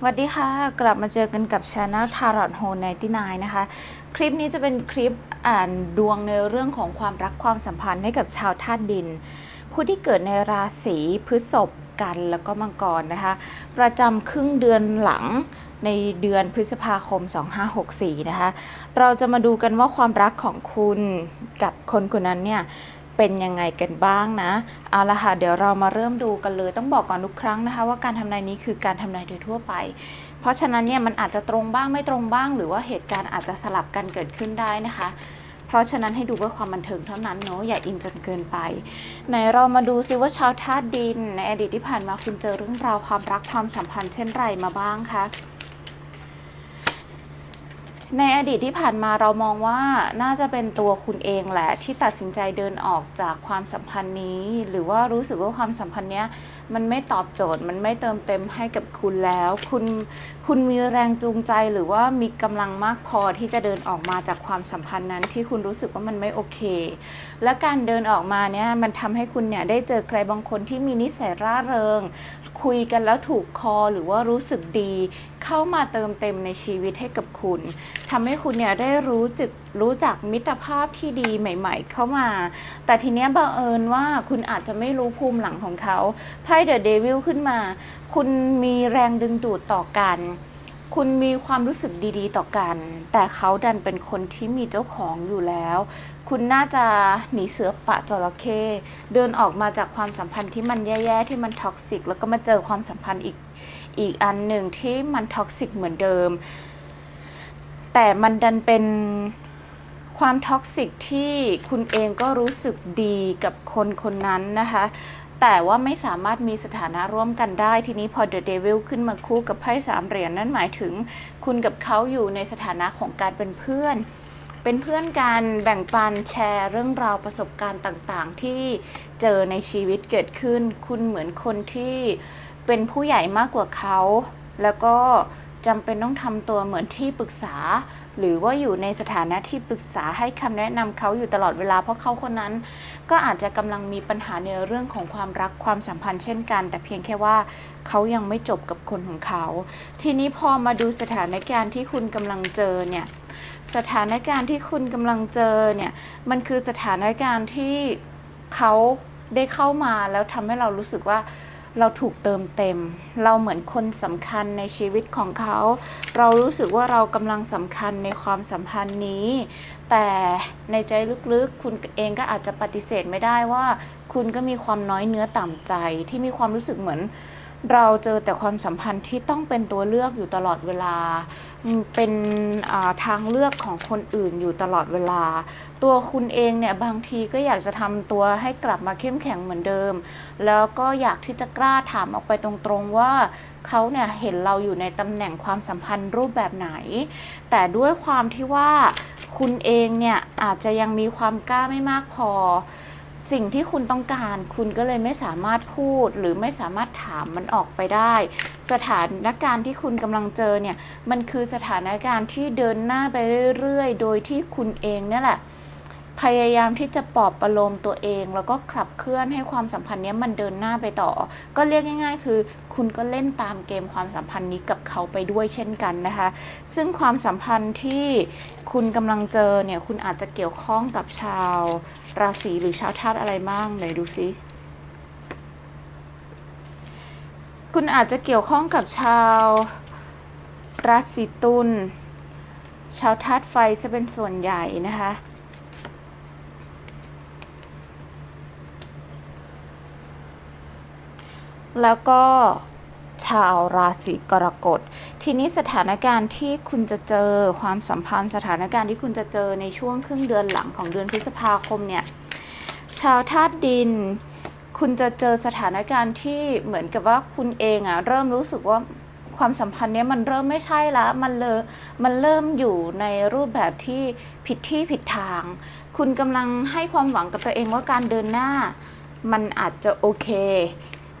สวัสดีค่ะ กลับมาเจอกันกับช anel Tarot h o 99นะคะ คลิปนี้จะเป็นคลิปอ่านดวงในเรื่องของความรักความสัมพันธ์ให้กับชาวธาตุดิน ผู้ที่เกิดในราศีพฤษภกันแล้วก็มังกรนะคะ ประจำครึ่งเดือนหลังในเดือนพฤษภาคม 2564 นะคะ เราจะมาดูกันว่าความรักของคุณกับคนคนนั้นเนี่ย เป็นยังไงกันบ้างนะเอาละค่ะเดี๋ยวเรามาเริ่มดูกันเลย ต้องบอกก่อนทุกครั้งนะคะ ว่าการทำนายนี้คือการทำนายโดยทั่วไป เพราะฉะนั้นเนี่ยมันอาจจะตรงบ้างไม่ตรงบ้าง หรือว่าเหตุการณ์อาจจะสลับกันเกิดขึ้นได้นะคะ เพราะฉะนั้นให้ดูเพื่อความบันเทิงเท่านั้นเนาะอย่าอินจนเกินไปไหนเรามาดูซิว่าชาวธาตุดิน ในอดีตที่ผ่านมาคุณเจอเรื่องราวความรักความสัมพันธ์เช่นไรมาบ้างคะ ในอดีตที่ผ่านมาเรามองว่าน่าจะเป็นตัวคุณเองแหละ ที่ตัดสินใจเดินออกจากความสัมพันธ์นี้ หรือว่ารู้สึกว่าความสัมพันธ์เนี้ยมันไม่ตอบโจทย์ มันไม่เติมเต็มให้กับคุณแล้ว คุณคุณมีแรงจูงใจหรือว่ามีกำลังมากพอที่จะเดินออกมาจากความสัมพันธ์นั้น ที่คุณรู้สึกว่ามันไม่โอเค และการเดินออกมาเนี่ยมันทำให้คุณเนี่ยได้เจอใครบางคนที่มีนิสัยร่าเริง คุยกันแล้วถูกคอหรือว่ารู้สึกดี เข้ามาเติมเต็มในชีวิตให้กับคุณทำให้คุณเนี่ยได้รู้จึกรู้จักมิตรภาพที่ดีใหม่ ๆ เข้ามา แต่ทีเนี้ยบังเอิญว่าคุณอาจจะไม่รู้ภูมิหลังของเขาไพ่เดอะเดวิลขึ้นมา คุณมีแรงดึงดูดต่อกัน คุณมีความรู้สึกดีๆ ต่อกัน แต่เขาดันเป็นคนที่มีเจ้าของอยู่แล้ว คุณน่าจะหนีเสือปะจระเข้เดินออกมาจากความสัมพันธ์ที่มันแย่ๆที่มันท็อกซิกแล้วก็มาเจอความสัมพันธ์อีกอีกอันหนึ่งที่มันท็อกซิกเหมือนเดิม แต่มันดันเป็นความท็อกซิกที่คุณเองก็รู้สึกดีกับคนคนนั้นนะคะ แต่ว่าไม่สามารถมีสถานะร่วมกันได้ ทีนี้พอ The Devil ขึ้นมาคู่กับไพ่สามเหรียญนั่นหมายถึง คุณกับเขาอยู่ในสถานะของการเป็นเพื่อน เป็นเพื่อนกันแบ่งปันแชร์เรื่องราวประสบการณ์ต่างๆ ที่เจอในชีวิตเกิดขึ้น คุณเหมือนคนที่เป็นผู้ใหญ่มากกว่าเขา แล้วก็ จำเป็นต้องทำตัวเหมือนที่ปรึกษา หรือว่าอยู่ในสถานะที่ปรึกษาให้คำแนะนำเขาอยู่ตลอดเวลาเพราะเขาคนนั้น ก็อาจจะกำลังมีปัญหาในเรื่องของความรักความสัมพันธ์เช่นกัน แต่เพียงแค่ว่าเขายังไม่จบกับคนของเขา ทีนี้พอมาดูสถานการณ์ที่คุณกำลังเจอเนี่ยสถานการณ์ที่คุณกำลังเจอเนี่ยมันคือสถานการณ์ที่เขาได้เข้ามาแล้วทำให้เรารู้สึกว่า เราถูกเติมเต็ม เราเหมือนคนสำคัญในชีวิตของเขา เรารู้สึกว่าเรากำลังสำคัญในความสัมพันธ์นี้ แต่ในใจลึกๆ คุณเองก็อาจจะปฏิเสธไม่ได้ว่า คุณก็มีความน้อยเนื้อต่ำใจที่มีความรู้สึกเหมือน เราเจอแต่ความสัมพันธ์ที่ต้องเป็นตัวเลือกอยู่ตลอดเวลา เป็นทางเลือกของคนอื่นอยู่ตลอดเวลา ตัวคุณเองเนี่ยบางทีก็อยากจะทำตัวให้กลับมาเข้มแข็งเหมือนเดิม แล้วก็อยากที่จะกล้าถามออกไปตรงๆว่าเขาเนี่ยเห็นเราอยู่ในตำแหน่งความสัมพันธ์รูปแบบไหน แต่ด้วยความที่ว่าคุณเองเนี่ยอาจจะยังมีความกล้าไม่มากพอ สิ่งที่คุณต้องการ คุณก็เลยไม่สามารถพูด หรือไม่สามารถถามมันออกไปได้ สถานการณ์ที่คุณกำลังเจอเนี่ยมันคือสถานการณ์ที่เดินหน้าไปเรื่อยๆ โดยที่คุณเองเนี่ยแหละ พยายามที่จะปลอบประโลมตัวเอง แล้วก็ขับเคลื่อนให้ความสัมพันธ์นี้มันเดินหน้าไปต่อ ก็เรียกง่าย ๆ คือ คุณก็เล่นตามเกมความสัมพันธ์นี้กับเขาไปด้วยเช่นกันนะคะ ซึ่งความสัมพันธ์ที่คุณกำลังเจอเนี่ยคุณอาจจะเกี่ยวข้องกับชาวราศีหรือชาวธาตุอะไรบ้างไหนดูซิคุณอาจจะเกี่ยวข้องกับชาวราศีตุลชาวธาตุไฟจะเป็นส่วนใหญ่นะคะ แล้วก็ชาวราศีกรกฎ ทีนี้สถานการณ์ที่คุณจะเจอความสัมพันธ์ สถานการณ์ที่คุณจะเจอในช่วงครึ่งเดือนหลังของเดือนพฤษภาคมเนี่ย ชาวธาตุดิน คุณจะเจอสถานการณ์ที่เหมือนกับว่าคุณเองอะเริ่มรู้สึกว่าความสัมพันธ์เนี้ยมันเริ่มไม่ใช่ละมันเลยมันเริ่มอยู่ในรูปแบบที่ผิดที่ผิดทาง คุณกำลังให้ความหวังกับตัวเองว่าการเดินหน้า มันอาจจะโอเค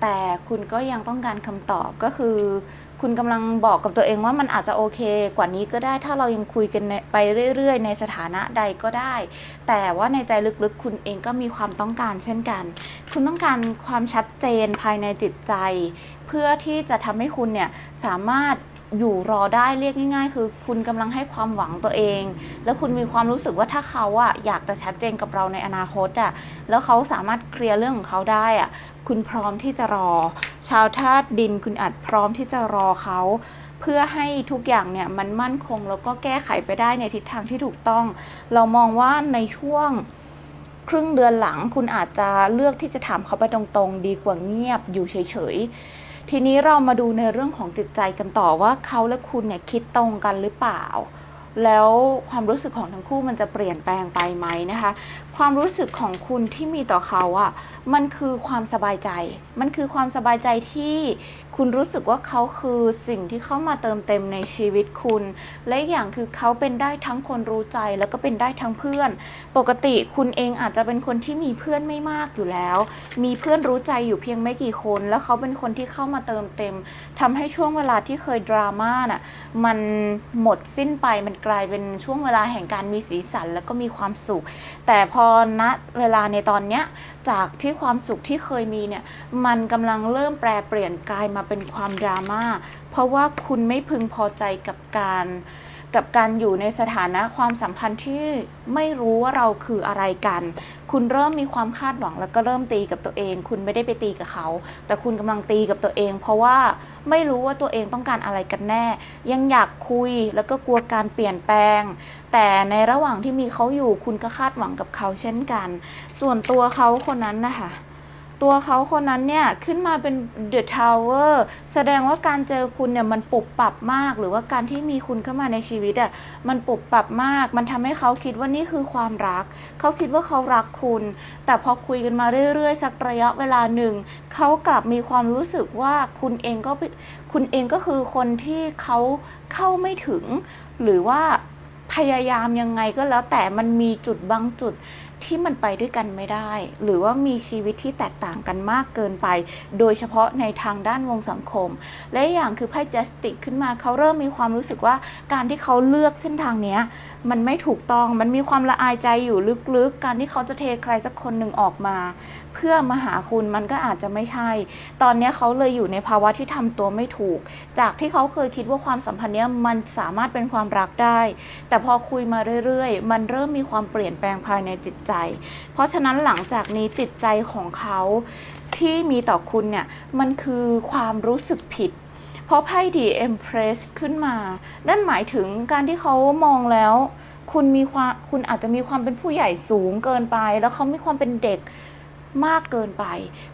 แต่คุณก็ยังต้องการคำตอบก็คือ คุณกำลังบอกกับตัวเองว่ามันอาจจะโอเค กว่านี้ก็ได้ถ้าเรายังคุยกันไปเรื่อยๆ ในสถานะใดก็ได้ แต่ว่าในใจลึกๆ คุณเองก็มีความต้องการเช่นกัน คุณต้องการความชัดเจนภายในจิตใจ เพื่อที่จะทำให้คุณเนี่ยสามารถ อยู่รอได้เรียกง่าย ๆ คือคุณกำลังให้ความหวังตัวเอง แล้วคุณมีความรู้สึกว่าถ้าเขาอะอยากจะชัดเจนกับเราในอนาคตอะแล้วเขาสามารถเคลียร์เรื่องของเขาได้อะคุณพร้อมที่จะรอ ชาวธาตุดินคุณอาจพร้อมที่จะรอเขาเพื่อให้ทุกอย่างเนี่ยมันมั่นคงแล้วก็แก้ไขไปได้ในทิศทางที่ถูกต้อง เรามองว่าในช่วงครึ่งเดือนหลังคุณอาจจะเลือกที่จะถามเขาไปตรงๆ ดีกว่าเงียบอยู่เฉยๆ ทีนี้เรามาดูในเรื่องของจิตใจกันต่อว่าเขาและคุณเนี่ยคิดตรงกันหรือเปล่า แล้วความรู้สึกของทั้งคู่มันจะเปลี่ยนแปลงไปไหมนะคะ ความรู้สึกของคุณที่มีต่อเขาอะ่ะมันคือความสบายใจ มันคือความสบายใจที่คุณรู้สึกว่าเขาคือสิ่งที่เข้ามาเติมเต็มในชีวิตคุณ และอย่างคือเขาเป็นได้ทั้งคนรู้ใจแล้วก็เป็นได้ทั้งเพื่อน ปกติคุณเองอาจจะเป็นคนที่มีเพื่อนไม่มากอยู่แล้ว มีเพื่อนรู้ใจอยู่เพียงไม่กี่คน แล้วเขาเป็นคนที่เข้ามาเติมเต็มทำให้ช่วงเวลาที่เคยดราม่าน่ะมันหมดสิ้นไปมันกลายเป็นช่วงเวลาแห่งการมีสีสัน แล้วก็มีความสุข แต่พออนณเวลาในตอนเนี้ยจากที่ความสุขที่เคยมีเนี่ยมันกำลังเริ่มแปรเปลี่ยนกลายมาเป็นความดราม่าเพราะว่าคุณไม่พึงพอใจกับการ กับการอยู่ในสถานะความสัมพันธ์ที่ไม่รู้ว่าเราคืออะไรกัน คุณเริ่มมีความคาดหวังแล้วก็เริ่มตีกับตัวเอง คุณไม่ได้ไปตีกับเขา แต่คุณกำลังตีกับตัวเอง เพราะว่าไม่รู้ว่าตัวเองต้องการอะไรกันแน่ ยังอยากคุยแล้วก็กลัวการเปลี่ยนแปลง แต่ในระหว่างที่มีเขาอยู่คุณก็คาดหวังกับเขาเช่นกัน ส่วนตัวเขาคนนั้นนะคะ ตัวเขาคนนั้นเนี่ยขึ้นมาเป็น The Tower แสดงว่าการเจอคุณเนี่ยมันปรับปรับมาก หรือว่าการที่มีคุณเข้ามาในชีวิตอะมันปรับปรับมาก มันทำให้เขาคิดว่านี่คือความรัก เขาคิดว่าเขารักคุณ แต่พอคุยกันมาเรื่อยๆ สักระยะเวลาหนึ่งเขากลับมีความรู้สึกว่าคุณเองก็คุณเองก็คือคนที่เขาเข้าไม่ถึง หรือว่าพยายามยังไงก็แล้วแต่มันมีจุดบางจุด ที่มันไปด้วยกันไม่ได้ หรือว่ามีชีวิตที่แตกต่างกันมากเกินไป โดยเฉพาะในทางด้านวงสังคม และอย่างคือไพ่ justice ขึ้นมาเขาเริ่มมีความรู้สึกว่าการที่เขาเลือกเส้นทางเนี้ยมันไม่ถูกต้อง มันมีความละอายใจอยู่ลึกๆ การที่เขาจะเทใครสักคนหนึ่งออกมา เพื่อมาหาคุณมันก็อาจจะไม่ใช่ ตอนนี้เขาเลยอยู่ในภาวะที่ทำตัวไม่ถูก จากที่เขาเคยคิดว่าความสัมพันธ์เนี้ยมันสามารถเป็นความรักได้ แต่พอคุยมาเรื่อยๆ มันเริ่มมีความเปลี่ยนแปลงภายในจิตใจ เพราะฉะนั้นหลังจากนี้จิตใจของเขาที่มีต่อคุณเนี่ยมันคือความรู้สึกผิด พราะไพ่ดีเอ็มเพรสขึ้นมา นั่นหมายถึงการที่เขามองแล้ว คุณมีความคุณอาจจะมีความเป็นผู้ใหญ่สูงเกินไป แล้วเขามีความเป็นเด็กมากเกินไป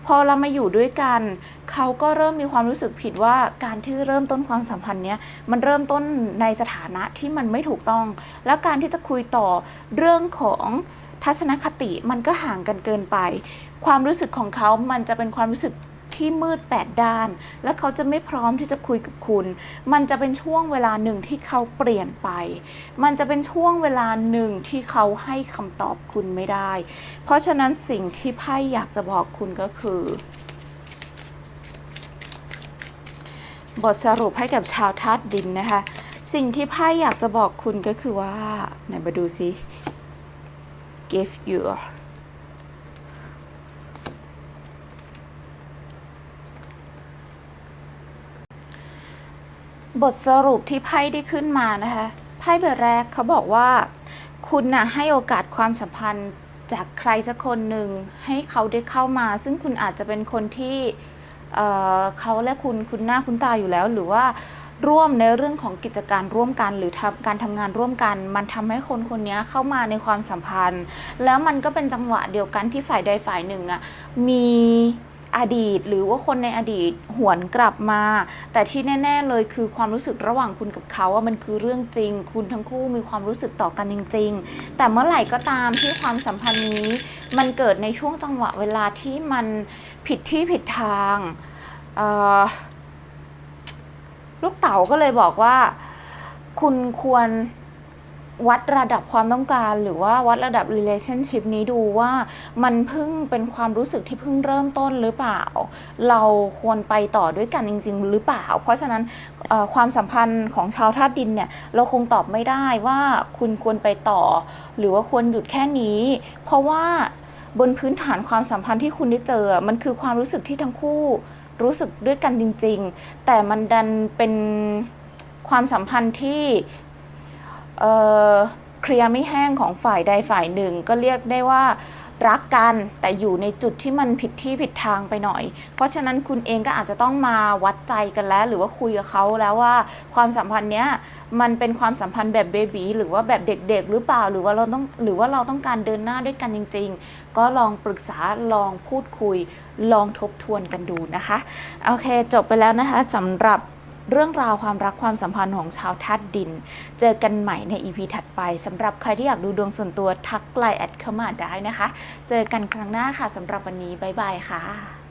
พอเรามาอยู่ด้วยกัน เขาก็เริ่มมีความรู้สึกผิดว่าการที่เริ่มต้นความสัมพันธ์เนี้ยมันเริ่มต้นในสถานะที่มันไม่ถูกต้อง แล้วการที่จะคุยต่อเรื่องของทัศนคติมันก็ห่างกันเกินไป ความรู้สึกของเขามันจะเป็นความรู้สึก ที่มืดแปดด้าน และเขาจะไม่พร้อมที่จะคุยกับคุณ มันจะเป็นช่วงเวลาหนึ่งที่เขาเปลี่ยนไป มันจะเป็นช่วงเวลาหนึ่งที่เขาให้คำตอบคุณไม่ได้ เพราะฉะนั้นสิ่งที่ไพ่อยากจะบอกคุณก็คือบทสรุปให้กับชาวธาตุดินนะคะ สิ่งที่ไพ่อยากจะบอกคุณก็คือว่า ไหนมาดูซิ give you บทสรุปที่ไพ่ได้ขึ้นมานะคะไพ่ใบแรกเขาบอกว่า คุณน่ะให้โอกาสความสัมพันธ์จากใครสักคนหนึ่งให้เขาได้เข้ามา ซึ่งคุณอาจจะเป็นคนที่เเขาและคุณคุณหน้าคุณตาอยู่แล้ว หรือว่าร่วมในเรื่องของกิจการร่วมกัน หรือการทำงานร่วมกัน มันทำให้คนคนนี้เข้ามาในความสัมพันธ์ แล้วมันก็เป็นจังหวะเดียวกันที่ฝ่ายใดฝ่ายหนึ่งอะมี อดีต หรือว่าคนในอดีตหวนกลับมา แต่ที่แน่ ๆ เลยคือความรู้สึกระหว่างคุณกับเขาว่ามันคือเรื่องจริง คุณทั้งคู่มีความรู้สึกต่อกันจริง ๆ แต่เมื่อไหร่ก็ตามที่ความสัมพันธ์นี้ มันเกิดในช่วงจังหวะเวลาที่มันผิดที่ผิดทางลูกเต๋าก็เลยบอกว่า คุณควร วัดระดับความต้องการ หรือว่าวัดระดับ relationship นี้ดูว่ามันเพิ่งเป็นความรู้สึกที่เพิ่งเริ่มต้นหรือเปล่า เราควรไปต่อด้วยกันจริง ๆ หรือเปล่า เพราะฉะนั้นความสัมพันธ์ของชาวธาตุดินเนี่ยเราคงตอบไม่ได้ว่าคุณควรไปต่อ หรือว่าควรหยุดแค่นี้ เพราะว่าบนพื้นฐานความสัมพันธ์ที่คุณได้เจอ มันคือความรู้สึกที่ทั้งคู่รู้สึกด้วยกันจริง ๆ แต่มันดันเป็นความสัมพันธ์ที่ เคลียร์ไม่แห้งของฝ่ายใดฝ่ายหนึ่ง ก็เรียกได้ว่ารักกันแต่อยู่ในจุดที่มันผิดที่ผิดทางไปหน่อย เพราะฉะนั้นคุณเองก็อาจจะต้องมาวัดใจกันแล้ว หรือว่าคุยกับเขาแล้วว่าความสัมพันธ์เนี้ยมันเป็นความสัมพันธ์แบบเบบีหรือว่าแบบเด็ก ๆ หรือเปล่าหรือว่าเราต้องหรือว่าเราต้องการเดินหน้าด้วยกันจริง ๆ ก็ลองปรึกษาลองพูดคุย ลองทบทวนกันดูนะคะโอเค จบไปแล้วนะคะสำหรับ เรื่องราวความรักความสัมพันธ์ของชาวธาตุดิน เจอกันใหม่ในอีพีถัดไปสำหรับใครที่อยากดูดวงส่วนตัวทักไลน์แอดเข้ามาได้นะคะ เจอกันครั้งหน้าค่ะสำหรับวันนี้บ๊ายบายค่ะ